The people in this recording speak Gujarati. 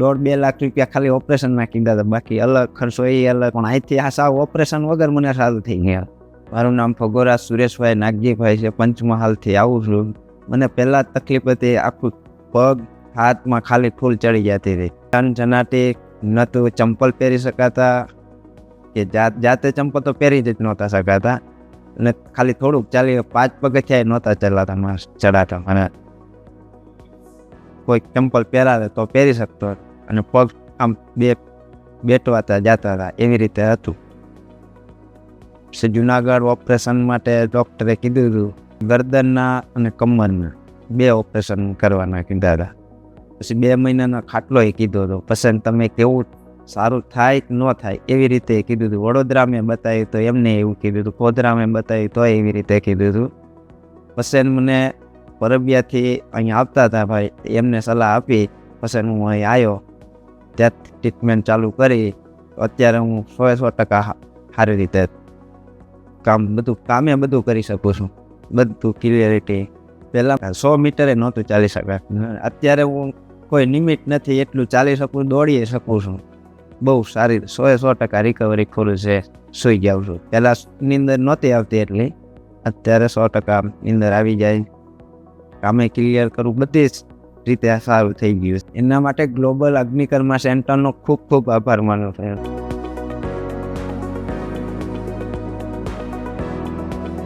દોઢ બે લાખ રૂપિયા ખાલી ઓપરેશનમાં કીધા હતા. બાકી અલગ ખર્ચો એ અલગ. પણ અહીંથી આ સાવ ઓપરેશન વગર મને સારું થઈ ગયા. મારું નામ ફગોરા સુરેશભાઈ નાગજીભાઈ છે. પંચમહાલથી આવું છું. મને પહેલાં તકલીફ હતી. આખું પગ, હાથમાં ખાલી ફૂલ ચડી જતી હતી જન જનાટી ન તો ચંપલ પહેરી શકાતા. કે જાત, જાતે ચંપલ તો પહેરી જ નહોતા શકાતા. અને ખાલી થોડુંક ચાલી પાંચ પગથિયા નહોતા ચલાતા ચડાતા. મને કોઈ ચંપલ પહેરાવે તો પહેરી શકતો અને પગ આમ બે બેટવાતા જતા હતા એવી રીતે હતું. પછી જુનાગઢ ઓપરેશન માટે ડૉક્ટરે કીધું હતું, ગરદનના અને કમરના બે ઓપરેશન કરવાના કીધા હતા. પછી બે મહિનાનો ખાટલો એ કીધો હતો પછી તમે કેવું સારું થાય કે ન થાય એવી રીતે કીધું હતું. વડોદરા મેં બતાવ્યું તો એમને એવું કીધું હતું ગોધરા મેં બતાવ્યું તો એવી રીતે કીધું હતું. પછી મને પરબિયાથી અહીંયા આવતા હતા ભાઈ, એમને સલાહ આપી પછી હું અહીં આવ્યો. ત્યાંથી ટ્રીટમેન્ટ ચાલુ કરી અત્યારે હું સો સો ટકા સારી રીતે કામ બધું, કામે બધું કરી શકું છું. બધું ક્લિયરિટી પહેલાં સો મીટરે નહોતું ચાલી શકાય. અત્યારે હું કોઈ લિમિટ નથી, એટલું ચાલી શકું દોડી શકું છું. બહુ સારી, સો સો ટકા રિકવરી ખોલું છે, સૂઈ જાઉં છું. પહેલાં નીંદર નહોતી આવતી એટલી. અત્યારે સો ટકા નીંદર આવી જાય. કામે ક્લિયર કરું, બધી જ રીતે સારું થઈ ગયું એના માટે ગ્લોબલ અગ્નિકર્મા સેન્ટરનો ખૂબ ખૂબ આભાર માનો છું.